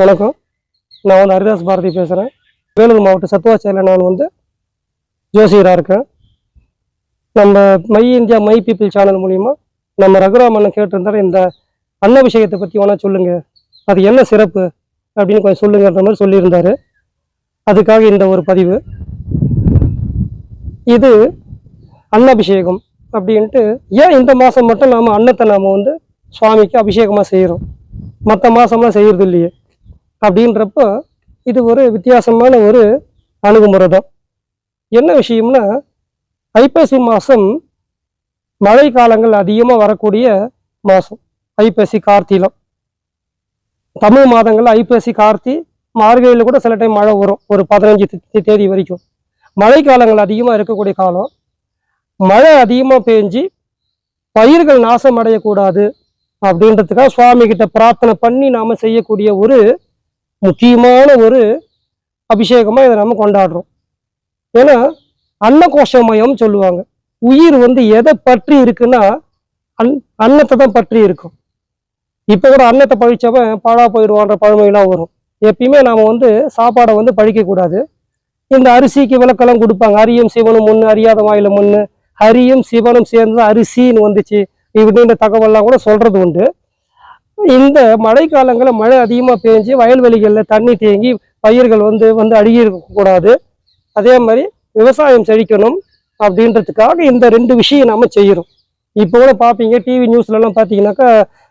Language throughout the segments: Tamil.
வணக்கம். நான் வந்து ஹரிதாஸ் பாரதி பேசுகிறேன் வேலூர் மாவட்ட சத்துவாச்சியில் நான் வந்து ஜோசியராக இருக்கேன். நம்ம my India my people channel மூலிமா நம்ம ரகுராமன் கேட்டிருந்தார் இந்த அன்னபிஷேகத்தை பற்றி வேணால் சொல்லுங்கள் அது என்ன சிறப்பு அப்படின்னு கொஞ்சம் சொல்லுங்கன்ற மாதிரி சொல்லியிருந்தாரு. அதுக்காக இந்த ஒரு பதிவு. இது அன்னபிஷேகம் அப்படின்ட்டு ஏன் இந்த மாதம் மட்டும் நாம் அன்னத்தை நாம் வந்து சுவாமிக்கு அபிஷேகமாக செய்கிறோம் மற்ற மாதம்லாம் செய்கிறது இல்லையே. அப்படின்றப்போ இது ஒரு வித்தியாசமான ஒரு அணுகுமுறை தான் என்ன விஷயம்னா ஐப்பசி மாதம் மழை காலங்கள் அதிகமாக வரக்கூடிய மாதம் ஐப்பசி கார்த்திலம் தமிழ் மாதங்களில் ஐப்பசி கார்த்தி மார்கழியில் கூட சில டைம் மழை வரும். ஒரு பதினஞ்சு தேதி வரைக்கும். மழை காலங்கள் அதிகமாக இருக்கக்கூடிய காலம். மழை அதிகமாக பெஞ்சு பயிர்கள் நாசம் அடையக்கூடாது அப்படின்றதுக்காக சுவாமி கிட்ட பிரார்த்தனை பண்ணி நாம் செய்யக்கூடிய ஒரு முக்கியமான ஒரு அபிஷேகமாக இதை நம்ம கொண்டாடுறோம். ஏன்னா அன்னகோஷமயம் சொல்லுவாங்க. உயிர் வந்து எதை பற்றி இருக்குன்னா அன் அன்னத்தை தான் பற்றி இருக்கும். இப்போ கூட அன்னத்தை பழிச்சவன் பாழா போயிடுவான்ற பழமையெல்லாம் வரும். எப்பயுமே நாம் வந்து சாப்பாடை வந்து பழிக்கக்கூடாது. இந்த அரிசிக்கு விளக்கெல்லாம் கொடுப்பாங்க. அரியும் சிவனும் முன்னு அறியாத வாயில முன்னு. ஹரியும் சிவனும் சேர்ந்து அரிசின்னு வந்துச்சு. இப்படின்ற தகவல்லாம் கூட சொல்றது உண்டு. இந்த மழை காலங்களில் மழை அதிகமாக பெஞ்சு வயல்வெளிகளில் தண்ணி தேங்கி பயிர்கள் வந்து வந்து அழுகி இருக்கக்கூடாது அதே மாதிரி விவசாயம் செழிக்கணும் அப்படின்றதுக்காக இந்த ரெண்டு விஷயம் நாம் செய்கிறோம் இப்போ கூட பார்ப்பீங்க டிவி நியூஸ்லலாம் பார்த்தீங்கன்னாக்கா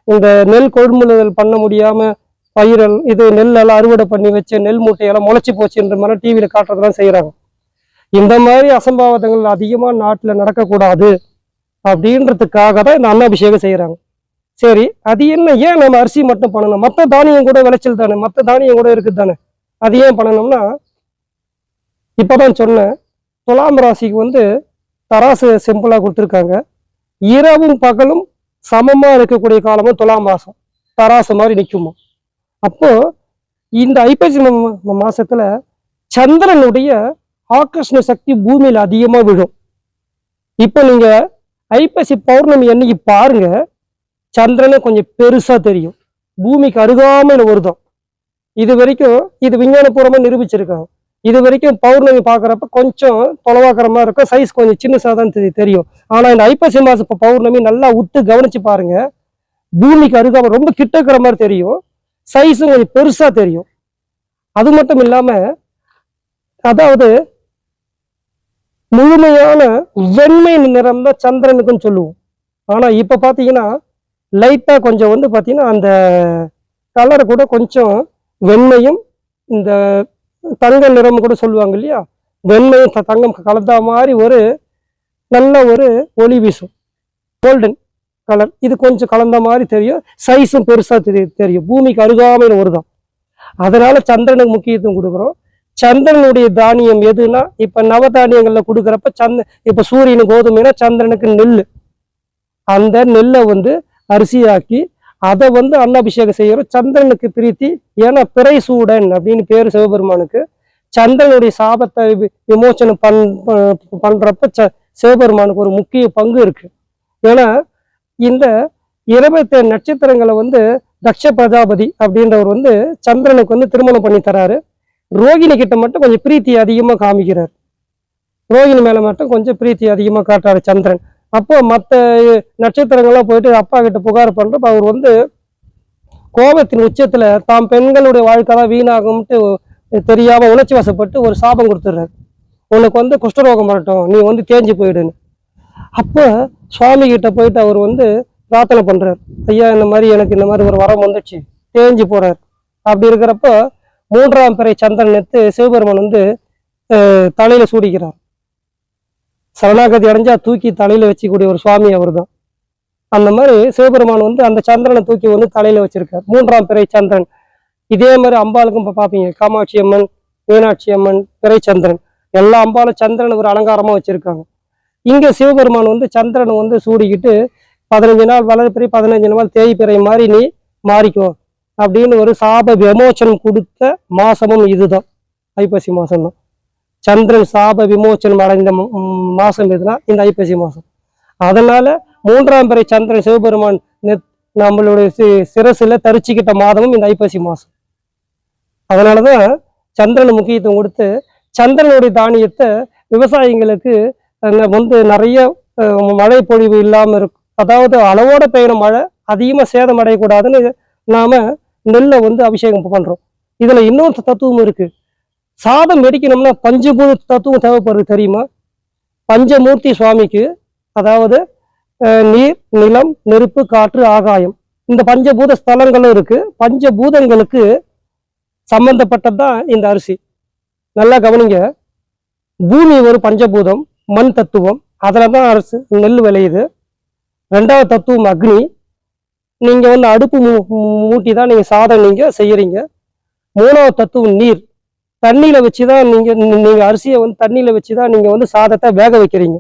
இந்த நெல் கொள்முதல் பண்ண முடியாமல் பயிரல் இது நெல்லெல்லாம் அறுவடை பண்ணி வச்சு நெல் மூட்டையெல்லாம் முளைச்சி போச்சுன்ற மாதிரி டிவியில் காட்டுறதெல்லாம் செய்கிறாங்க இந்த மாதிரி அசம்பாவிதங்கள் அதிகமாக நாட்டில் நடக்கக்கூடாது அப்படின்றதுக்காக தான் இந்த அன்னாபிஷேகம் செய்கிறாங்க சரி அது என்ன? ஏன் நம்ம அரிசி மட்டும் பண்ணணும்? மற்ற தானியம் கூட விளைச்சல் தானே? மற்ற தானியம் கூட இருக்குது தானே? அது ஏன் பண்ணணும்னா இப்போதான் சொன்னேன். துலாம் ராசிக்கு வந்து தராசு சிம்பிளாக கொடுத்துருக்காங்க. இரவும் பகலும் சமமாக இருக்கக்கூடிய காலமும் துலாம் மாதம் தராசு மாதிரி நிற்குமா அப்போ இந்த ஐப்பசி மாதத்தில் மாசத்துல சந்திரனுடைய ஆக்கர்ஷண சக்தி பூமியில அதிகமா விழும். இப்போ நீங்க ஐப்பசி பௌர்ணமி அன்னைக்கு பாருங்க. சந்திரனே கொஞ்சம் பெருசாக தெரியும். பூமிக்கு அருகாமையில வருதம் இது வரைக்கும் இது விஞ்ஞானபூர்வமாக நிரூபிச்சிருக்காங்க இது வரைக்கும் பௌர்ணமி பார்க்குறப்ப கொஞ்சம் தொலைவாக்குற மாதிரி இருக்கும். சைஸ் கொஞ்சம் சின்னசா தான் தெரியும். ஆனால் இந்த ஐப்பசி மாதம் இப்போ பௌர்ணமி நல்லா உத்து கவனித்து பாருங்க. பூமிக்கு அருகாமல் ரொம்ப கிட்ட இருக்கிற மாதிரி தெரியும். சைஸும் கொஞ்சம் பெருசாக தெரியும். அது மட்டும் இல்லாமல் அதாவது முழுமையான வெண்மை நிறம் தான் சந்திரனுக்குன்னு சொல்லுவோம். ஆனால் இப்போ பார்த்தீங்கன்னா லைட்டாக கொஞ்சம் வந்து பார்த்திங்கன்னா அந்த கலர் கூட கொஞ்சம் வெண்மையும் இந்த தங்க நிறம் கூட சொல்லுவாங்க இல்லையா? வெண்மையும் த- தங்கம் கலந்த மாதிரி ஒரு நல்ல ஒரு ஒளி வீசும். கோல்டன் கலர் இது கொஞ்சம் கலந்த மாதிரி தெரியும். சைஸும் பெருசாக தெரியும் தெரியும். பூமிக்கு அருகாமையில் வருதான் அதனால் சந்திரனுக்கு முக்கியத்துவம் கொடுக்குறோம். சந்திரனுடைய தானியம் எதுனா இப்போ நவதானியங்களில் கொடுக்குறப்ப சந்த இப்போ சூரியனுக்கு கோதுமைனா சந்திரனுக்கு நெல் அந்த நெல்லை வந்து அரிசியாக்கி அதை வந்து அன்னாபிஷேகம் செய்யறோம். சந்திரனுக்கு பிரீத்தி ஏன்னா பிறை சூடன் அப்படின்னு பேர் சிவபெருமானுக்கு. சந்திரனுடைய சாபத்தை விமோச்சனம் பண் பண்ணுறப்ப பண்றப்ப ச சிவபெருமானுக்கு ஒரு முக்கிய பங்கு இருக்கு. ஏன்னா இந்த இருபத்தேழு நட்சத்திரங்களை வந்து தக்ஷ பிரஜாபதி அப்படின்றவர் வந்து சந்திரனுக்கு வந்து திருமணம் பண்ணி தராரு. ரோகிணி கிட்ட மட்டும் கொஞ்சம் பிரீத்தி அதிகமாக காமிக்கிறார். ரோகிணி மேலே மட்டும் கொஞ்சம் பிரீத்தி அதிகமாக காட்டுறாரு சந்திரன். அப்போ மற்ற நட்சத்திரங்கள்லாம் போயிட்டு அப்பா கிட்ட புகார் பண்ணுறப்ப அவர் வந்து கோபத்தின் உச்சத்தில் தாம் பெண்களுடைய வாழ்க்கை தான் வீணாகும்ட்டு தெரியாமல் உணர்ச்சி வசப்பட்டு ஒரு சாபம் கொடுத்துட்றாரு. உனக்கு வந்து குஷ்டரோகம் வரட்டும் நீ வந்து தேஞ்சு போயிடுன்னு. அப்போ சுவாமி கிட்ட போயிட்டு அவர் வந்து பிரார்த்தனை பண்ணுறாரு ஐயா இந்த மாதிரி எனக்கு இந்த மாதிரி ஒரு வரம் வந்துச்சு தேஞ்சு போகிறார் அப்படி இருக்கிறப்போ மூன்றாம் பிறை சந்திரன் எடுத்து சிவபெருமன் வந்து தலையில் சூடிக்கிறார். சரணாகதி அடைஞ்சா தூக்கி தலையில வச்சுக்கூடிய ஒரு சுவாமி அவர்தான். அந்த மாதிரி சிவபெருமான் வந்து அந்த சந்திரனை தூக்கி வந்து தலையில வச்சிருக்கார். மூன்றாம் பிறை சந்திரன். இதே மாதிரி அம்பாளுக்கும் இப்ப பாப்பீங்க. காமாட்சி அம்மன் மீனாட்சி அம்மன் பிறை சந்திரன். எல்லா அம்பாலும் சந்திரன் ஒரு அலங்காரமா வச்சிருக்காங்க. இங்க சிவபெருமான் வந்து சந்திரனை வந்து சூடிக்கிட்டு பதினஞ்சு நாள் வளர்ப்பிறை பதினஞ்சு நாள் தேய் பிறை மாதிரி நீ மாறிக்கோ அப்படின்னு ஒரு சாப விமோச்சனம் கொடுத்த மாசமும் இதுதான். ஐப்பசி மாசம் தான் சந்திரன் சாப விமோச்சனம் அடைந்த மாசம் எதுனா இந்த ஐப்பசி மாசம். அதனால மூன்றாம் பிறை சந்திரன் சிவபெருமான் நெத் நம்மளுடைய சி- சிரசுல தரிச்சுக்கிட்ட மாதமும் இந்த ஐப்பசி மாசம். அதனாலதான் சந்திரன் முக்கியத்துவம் கொடுத்து சந்திரனுடைய தானியத்தை விவசாயிங்களுக்கு வந்து நிறைய மழை பொழிவு இல்லாம இருக்கும் அதாவது அளவோட பெய்யணும் மழை அதிகமா சேதம் அடையக்கூடாதுன்னு நாம நெல்லை வந்து அபிஷேகம் பண்றோம். இதுல இன்னொரு தத்துவம் இருக்கு. சாதம் வெடிக்கணும்னா பஞ்சபூத தத்துவம் தேவைப்படுறது தெரியுமா? பஞ்சமூர்த்தி சுவாமிக்கு அதாவது நீர் நிலம் நெருப்பு காற்று ஆகாயம் இந்த பஞ்சபூத ஸ்தலங்களும் இருக்கு. பஞ்சபூதங்களுக்கு சம்பந்தப்பட்டதுதான் இந்த அரிசி. நல்லா கவனிங்க. பூமி ஒரு பஞ்சபூதம் மண் தத்துவம் அதில் தான் அரிசி நெல் விளையுது. ரெண்டாவது தத்துவம் அக்னி. நீங்கள் வந்து அடுப்பு மூ மூட்டி தான் நீங்கள் சாதம் நீங்கள் செய்கிறீங்க மூணாவது தத்துவம் நீர். தண்ணியில் வச்சு தான் நீங்கள் நீங்கள் அரிசியை வந்து தண்ணியில் வச்சு தான் நீங்கள் வந்து சாதத்தை வேக வைக்கிறீங்க.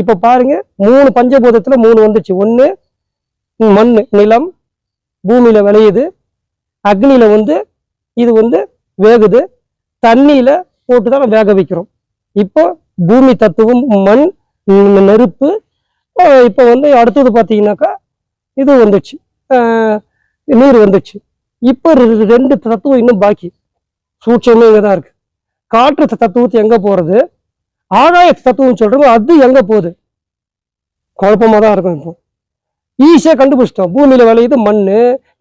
இப்போ பாருங்க மூணு பஞ்சபூதத்தில் மூணு வந்துச்சு. ஒன்று மண் நிலம் பூமியில் விளையுது. அக்னியில் வந்து இது வந்து வேகுது. தண்ணியில் போட்டு தான் வேக வைக்கிறோம். இப்போ பூமி தத்துவம் மண் நெருப்பு இப்போ வந்து அடுத்தது பார்த்தீங்கன்னாக்கா இது வந்துச்சு. நீர் வந்துச்சு. இப்போ ரெ- ரெண்டு தத்துவம் இன்னும் பாக்கி. சூட்சமே இங்கே தான் இருக்கு. காற்று தத்துவத்து எங்கே போகிறது ஆகாய தத்துவம் சொல்கிறோம் அது எங்கே போகுது? குழப்பமாக தான் இருக்கும் இப்போ. ஈஸியாக கண்டுபிடிச்சிட்டோம். பூமியில் விளையுது மண்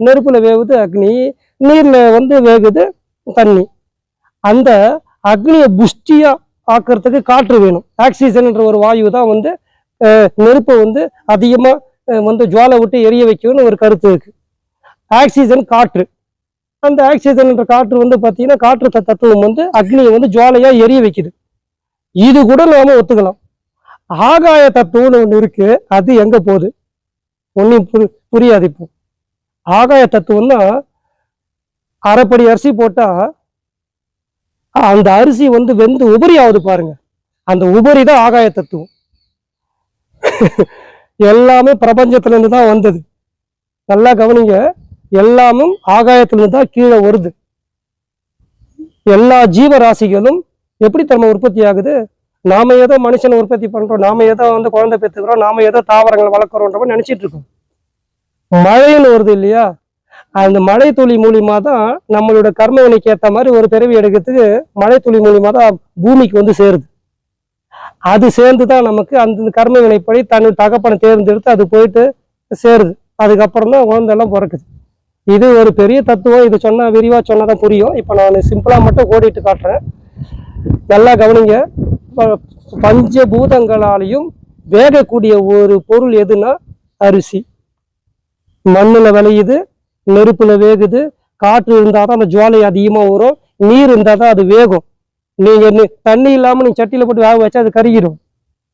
நெருப்பில் வேகுது அக்னி நீரில் வந்து வேகுது தண்ணி. அந்த அக்னியை புஷ்டியாக ஆக்கிறதுக்கு காற்று வேணும். ஆக்சிஜன்ன்ற ஒரு வாயு தான் வந்து நெருப்பை வந்து அதிகமாக வந்து ஜுவாலை விட்டு எரிய வைக்கணும்னு ஒரு கருத்து இருக்குது ஆக்சிஜன் காற்று. அந்த ஆக்சிஜன்ன்ற காற்று வந்து பார்த்தீங்கன்னா காற்று தத்துவம் வந்து அக்னியை வந்து ஜுவாலையா எரிய வைக்குது. இது கூட நாம ஒத்துக்கலாம். ஆகாய தத்துவம்னு ஒன்று இருக்கு அது எங்க போகுது? ஒன்றும் புரி புரியாது இப்போ. ஆகாய தத்துவம்னா அரைப்படி அரிசி போட்டா அந்த அரிசி வந்து வெந்து உபரி ஆகுது பாருங்க. அந்த உபரி தான் ஆகாய தத்துவம். எல்லாமே பிரபஞ்சத்துலேருந்து தான் வந்தது. நல்லா கவனிங்க. எல்லாமும் ஆகாயத்துல இருந்து தான் கீழே வருது. எல்லா ஜீவராசிகளும் எப்படி தன்மை உற்பத்தி ஆகுது? நாம ஏதோ மனுஷனை உற்பத்தி பண்றோம் நாம ஏதோ வந்து குழந்தை பெற்றுக்கிறோம் நாம ஏதோ தாவரங்களை வளர்க்குறோன்ற மாதிரி நினைச்சிட்டு இருக்கோம். மழைன்னு வருது இல்லையா? அந்த மழை துளி மூலியமா தான் நம்மளோட கர்மவினைக்கு ஏற்ற மாதிரி ஒரு பிறவி எடுக்கிறதுக்கு மழை துளி மூலியமா தான் பூமிக்கு வந்து சேருது. அது சேர்ந்து தான் நமக்கு அந்த கர்ம வினைப்படி தன் தகப்பனை தேர்ந்தெடுத்து அது போயிட்டு சேருது. அதுக்கப்புறம் தான் குழந்தை எல்லாம் பிறக்குது. இது ஒரு பெரிய தத்துவம். இது சொன்னால் விரிவாக சொன்னால் தான் புரியும். இப்போ நான் சிம்பிளாக மட்டும் ஓடிட்டு காட்டுறேன். நல்லா கவனிங்க. பஞ்சபூதங்களாலையும் வேகக்கூடிய ஒரு பொருள் எதுனா அரிசி. மண்ணில் விளையுது நெருப்பில் வேகுது காற்று இருந்தால் தான் அந்த ஜுவாலை அதிகமாக வரும் நீர் இருந்தால் தான் அது வேகும். நீங்கள் தண்ணி இல்லாமல் நீங்கள் சட்டியில் போட்டு வேக வச்சா அது கருகிடும்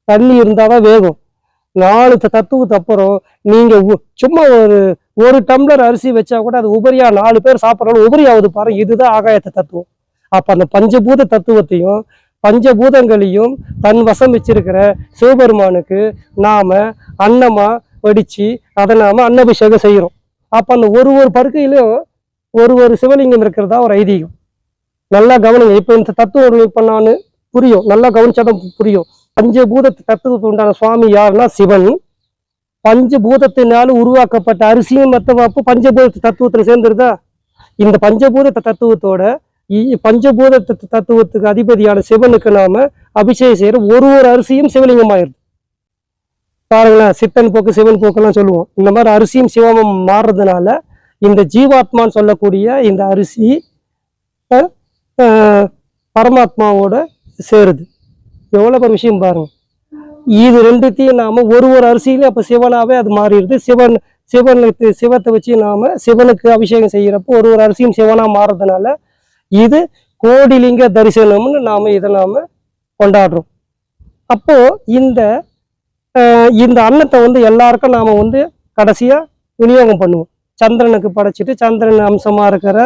தண்ணி இருந்தால் தான் வேகும். நாலு த- தத்துவத்துக்கு அப்புறம் நீங்க சும்மா ஒரு ஒரு டம்ளர் அரிசி வச்சா கூட அது உபரியா நாலு பேர் சாப்பிட்றாலும் உபரியாவது ஆகுது பாரு இதுதான் ஆகாயத்த தத்துவம். அப்ப அந்த பஞ்சபூத தத்துவத்தையும் பஞ்சபூதங்களையும் தன் வசம் வச்சிருக்கிற சிவபெருமானுக்கு நாம அன்னமா வடிச்சு அதை நாம அன்னபிஷேகம் செய்யறோம். அப்ப அந்த ஒரு ஒரு படுக்கையிலும் ஒரு ஒரு சிவலிங்கம் இருக்கிறதா ஒரு ஐதீகம். நல்லா கவனிங்க. இப்ப இந்த தத்துவம் இப்ப நான் புரியும். நல்லா கவனிச்சாதான் புரியும். பஞ்சபூத தத்துவத்துக்கு உண்டான சுவாமி யாருன்னா சிவன். பஞ்சபூதத்தினால உருவாக்கப்பட்ட அரிசியும் மற்ற அப்போ பஞ்சபூத தத்துவத்தில் சேர்ந்துருதா இந்த பஞ்சபூத தத்துவத்தோட இ- பஞ்சபூத தத்துவத்துக்கு அதிபதியான சிவனுக்கு நாம அபிஷேகம் செய்யற ஒரு ஒரு அரிசியும் சிவலிங்கமாயிருது பாருங்களேன் சித்தன் போக்கு சிவன் போக்குலாம் சொல்லுவோம். இந்த மாதிரி அரிசியும் சிவமும் மாறுறதுனால இந்த ஜீவாத்மான்னு சொல்லக்கூடிய இந்த அரிசி பரமாத்மாவோட சேருது. எவ்வளோ ஒரு விஷயம் பாருங்க. இது ரெண்டுத்தையும் நாம ஒரு ஒரு அரிசியிலும் அப்போ சிவனாவே அது மாறிடுது. சிவன் சிவனுக்கு சிவத்தை வச்சு நாம சிவனுக்கு அபிஷேகம் செய்யறப்போ ஒரு ஒரு அரிசியும் சிவனா மாறுறதுனால இது கோடிலிங்க தரிசனம்னு நாம இதை நாம கொண்டாடுறோம். அப்போ இந்த இந்த அன்னத்தை வந்து எல்லாருக்கும் நாம வந்து கடைசியா விநியோகம் பண்ணுவோம். சந்திரனுக்கு படைச்சிட்டு சந்திரன் அம்சமா இருக்கிற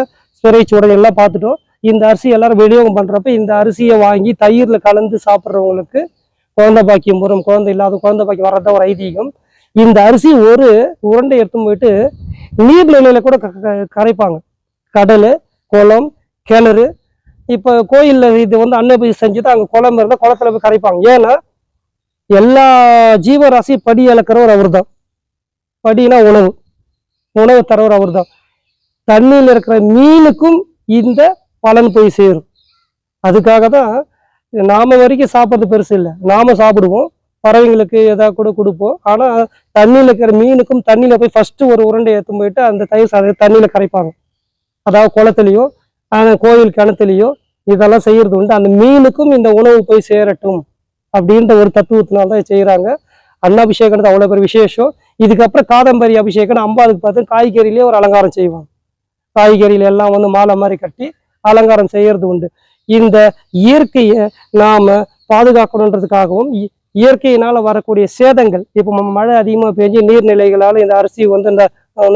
சிறை எல்லாம் பார்த்துட்டோம். இந்த அரிசி எல்லாரும் விநியோகம் பண்ணுறப்ப இந்த அரிசியை வாங்கி தயிரில் கலந்து சாப்பிட்றவங்களுக்கு குழந்தை பாக்கியம் வரும். குழந்தை இல்லாத குழந்தை பாக்கியம் வர்றத ஒரு ஐதீகம். இந்த அரிசி ஒரு உருண்டை எடுத்து போயிட்டு நீர்நிலையில கூட க- க- கரைப்பாங்க. கடல் குளம் கிணறு. இப்போ கோயிலில் இது வந்து அன்னபதி செஞ்சுட்டு அங்கே குளம் இருந்தால் குளத்துல போய் கரைப்பாங்க. ஏன்னா எல்லா ஜீவராசி படி இழக்கிறவர் அவர் தான் படினா உணவு. உணவு தரவர் அவர் தான் தண்ணியில் இருக்கிற மீனுக்கும் இந்த பலன் போய் சேரும். அதுக்காக தான் நாம் வரைக்கும் சாப்பிட்றது பெருசு இல்லை. நாம் சாப்பிடுவோம். பறவைங்களுக்கு எதாவது கூட கொடுப்போம். ஆனால் தண்ணியில் இருக்கிற மீனுக்கும் தண்ணியில் போய் ஃபஸ்ட்டு ஒரு உருண்டை ஏற்றும் போயிட்டு அந்த தயிர் சாதத்தை தண்ணியில் கரைப்பாங்க. அதாவது குளத்துலேயோ அந்த கோயில் கிணத்துலையோ இதெல்லாம் செய்கிறது உண்டு. அந்த மீனுக்கும் இந்த உணவு போய் சேரட்டும் அப்படின்ற ஒரு தத்துவத்தினால தான் செய்யறாங்க. அன்னாபிஷேகம்ன்றது அவ்வளோ பெரிய விசேஷம். இதுக்கப்புறம் காதம்பரி அபிஷேகம் அம்பாளுக்கு பார்த்து காய்கறியிலே ஒரு அலங்காரம் செய்வாங்க. காய்கறியில எல்லாம் வந்து மாலை மாதிரி கட்டி அலங்காரம் செய்யறது உண்டு. இந்த இயற்கையை நாம் பாதுகாக்கணுன்றதுக்காகவும் இ- வரக்கூடிய சேதங்கள் இப்போ மழை அதிகமாக பெஞ்சு நீர்நிலைகளால் இந்த அரிசி வந்து இந்த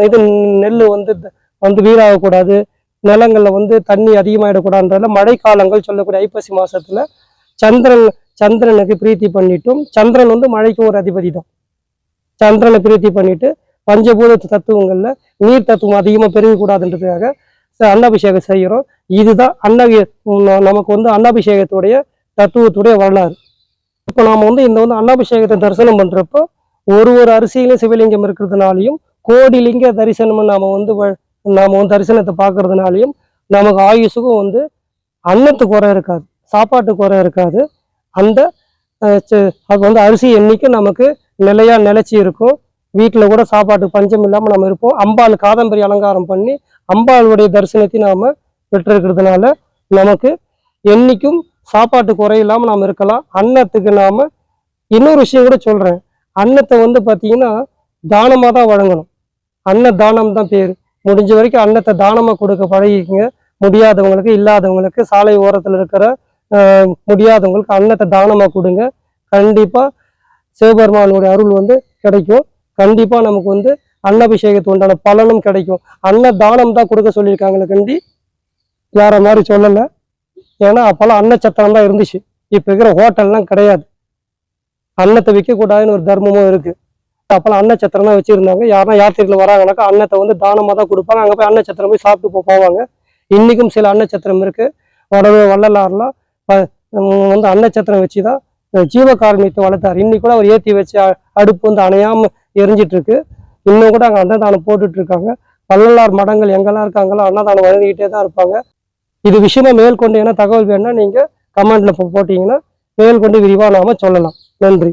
இது நெல் வந்து வந்து வீணாகக்கூடாது நிலங்களில் வந்து தண்ணி அதிகமாகிடக்கூடாதுன்றதுல மழைக்காலங்கள் சொல்லக்கூடிய ஐப்பசி மாதத்தில் சந்திரன் சந்திரனுக்கு பிரீத்தி பண்ணிட்டும் சந்திரன் வந்து மழைக்கு ஒரு அதிபதி தான். சந்திரனை பிரீத்தி பண்ணிட்டு பஞ்சபூத தத்துவங்களில் நீர் தத்துவம் அதிகமாக பெருகக்கூடாதுன்றதுக்காக ச- அன்னாபிஷேகம் செய்கிறோம் இதுதான் அன்ன நமக்கு வந்து அன்னாபிஷேகத்துடைய தத்துவத்துடைய வரலாறு. இப்போ நாம் வந்து இந்த வந்து அன்னாபிஷேகத்தை தரிசனம் பண்ணுறப்போ ஒரு ஒரு அரிசியிலும் சிவலிங்கம் இருக்கிறதுனாலையும் கோடிலிங்க தரிசனம் நாம் வந்து வ- நாம வந்து தரிசனத்தை பார்க்கறதுனாலையும் நமக்கு ஆயுசுக்கும் வந்து அன்னத்துக்கு குறை இருக்காது சாப்பாட்டு குறை இருக்காது. அந்த அது வந்து அரிசி எண்ணிக்கை நமக்கு நிலையாக நிலைச்சி இருக்கும் வீட்டில் கூட சாப்பாட்டு பஞ்சம் இல்லாமல் நம்ம இருப்போம். அம்பாள் காதம்பரி அலங்காரம் பண்ணி அம்பாளுடைய தரிசனத்தை நாம் பெற்றிருக்கிறதுனால நமக்கு என்னைக்கும் சாப்பாட்டு குறையில்லாமல் நாம் இருக்கலாம். அன்னத்துக்கு நாம் இன்னொரு விஷயம் கூட சொல்கிறேன் அன்னத்தை வந்து பார்த்தீங்கன்னா தானமாக தான் வழங்கணும். அன்ன தானம் தான் பேர். முடிஞ்ச வரைக்கும் அன்னத்தை தானமாக கொடுக்க பழகிக்கங்க. முடியாதவங்களுக்கு இல்லாதவங்களுக்கு சாலை ஓரத்தில் இருக்கிற முடியாதவங்களுக்கு அன்னத்தை தானமாக கொடுங்க. கண்டிப்பாக சிவபெருமானுடைய அருள் வந்து கிடைக்கும். கண்டிப்பாக நமக்கு வந்து அன்னபிஷேகத்து உண்டான பலனும் கிடைக்கும். அன்ன தானம் தான் கொடுக்க சொல்லியிருக்காங்களே கண்டி வேற மாதிரி சொல்லலை. ஏன்னா அப்போல்லாம் அன்னச்சத்திரம் தான் இருந்துச்சு. இப்போ இருக்கிற ஹோட்டல்லாம் கிடையாது. அன்னத்தை விற்கக்கூடாதுன்னு ஒரு தர்மமும் இருக்குது அப்போல்லாம் அன்னச்சத்திரம் தான் வச்சுருந்தாங்க. யாருன்னா யாத்திரைகள் வராங்கனாக்கா அன்னத்தை வந்து தானமாக தான் கொடுப்பாங்க. அங்கே போய் அன்னச்சத்திரம் போய் சாப்பிட்டு போ- போவாங்க. இன்றைக்கும் சில அன்னச்சத்திரம் இருக்குது வடவே வள்ளலாறுலாம் வந்து அன்னச்சத்திரம் வச்சு தான் ஜீவகாரணியத்தை வளர்த்தார். இன்னைக்கு கூட அவர் ஏற்றி வச்சு அடுப்பு வந்து அணையாமல் எரிஞ்சிட்ருக்கு இன்னும் கூட அங்கே அன்னதானம் போட்டுட்ருக்காங்க வள்ளலார் மடங்கள் எங்கெல்லாம் இருக்காங்களோ அன்னதானம் வழங்கிக்கிட்டே தான் இருப்பாங்க. இது விஷயமா மேற்கொண்டு என்ன தகவல் வேணும்னா நீங்கள் கமெண்ட்ல போட்டீங்கன்னா மேற்கொண்டு விரிவாக நாம் சொல்லலாம். நன்றி.